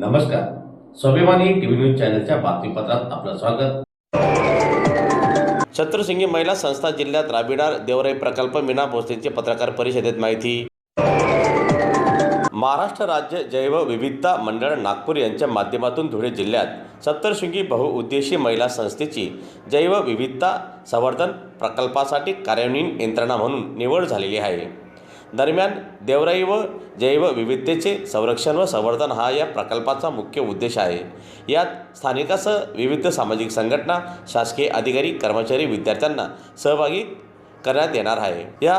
नमस्कार. स्वाभिमानी TV news चॅनलच्या बातमीपत्रात आपलं स्वागत. छत्रसिंगी महिला संस्था जिल्ह्यात राबविणार देवराई प्रकल्प मीना भोसलेंची पत्रकार परिषदेत माहिती. महाराष्ट्र राज्य जैवविविधता मंडळ नागपूर यांच्या माध्यमातून धुळे जिल्ह्यात सप्तशृंगी बहुउद्देशीय महिला संस्थेची जैवविविधता संवर्धन प्रकल्पासाठी कार्यान्वयीन यंत्रणा म्हणून निवड झालेली आहे. दरम्यान देवराई व जैवविविधतेचे संरक्षण व संवर्धन हा या प्रकल्पाचा मुख्य उद्देश आहे. यात स्थानिकासह विविध सामाजिक संघटना शासकीय अधिकारी कर्मचारी विद्यार्थ्यांना सहभागी करण्यात येणार आहे. या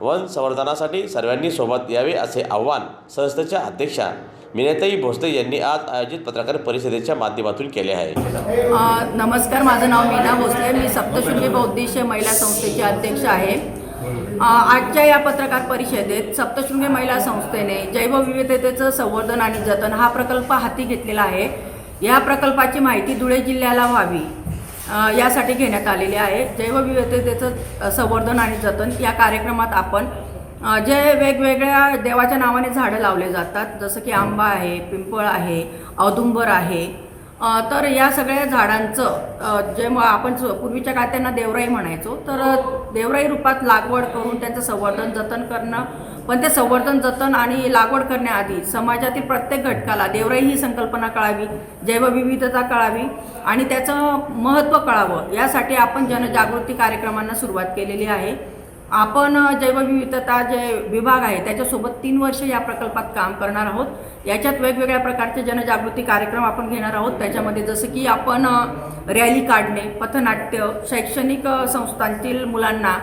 वन संवर्धनासाठी सर्वांनी सोबत यावे असे आव्हान संस्थेच्या अध्यक्षा मिनेताई भोसले यांनी आज आयोजित पत्रकार परिषदेच्या माध्यमातून केले आहे. नमस्कार माझं नाव मीना भोसले. मी सप्तशृंगी बौद्धिश महिला संस्थेची अध्यक्ष आहे. आजच्या या पत्रकार परिषदेत सप्तशृंगी महिला संस्थेने जैवविविधतेचं संवर्धन आणि जतन हा प्रकल्प हाती घेतलेला आहे. या प्रकल्पाची माहिती धुळे जिल्ह्याला व्हावी यासाठी घेण्यात आलेली आहे. जैवविविधतेचं संवर्धन आणि जतन या कार्यक्रमात आपण जे वेगवेगळ्या देवाच्या नावाने झाडं लावले जातात जसं की आंबा आहे पिंपळ आहे औदुंबर आहे तर या सगळ्या झाडांचं जे मग आपण पूर्वीच्या काळात त्यांना देवराई म्हणायचो तर देवराई रूपात लागवड करून त्यांचं संवर्धन जतन करणं पण ते संवर्धन जतन आणि लागवड करण्याआधी समाजातील प्रत्येक घटकाला देवराई ही संकल्पना कळावी जैवविविधता कळावी आणि त्याचं महत्त्व कळावं यासाठी आपण जनजागृती कार्यक्रमांना सुरुवात केलेली आहे. आपण जैवविविधता जे विभाग आहे त्याच्यासोबत तीन वर्ष या प्रकल्पात काम करणार आहोत. याच्यात वेगवेगळ्या प्रकारचे जनजागृती कार्यक्रम आपण घेणार आहोत. त्याच्यामध्ये जसं की आपण रॅली काढणे पथनाट्य शैक्षणिक संस्थांतील मुलांना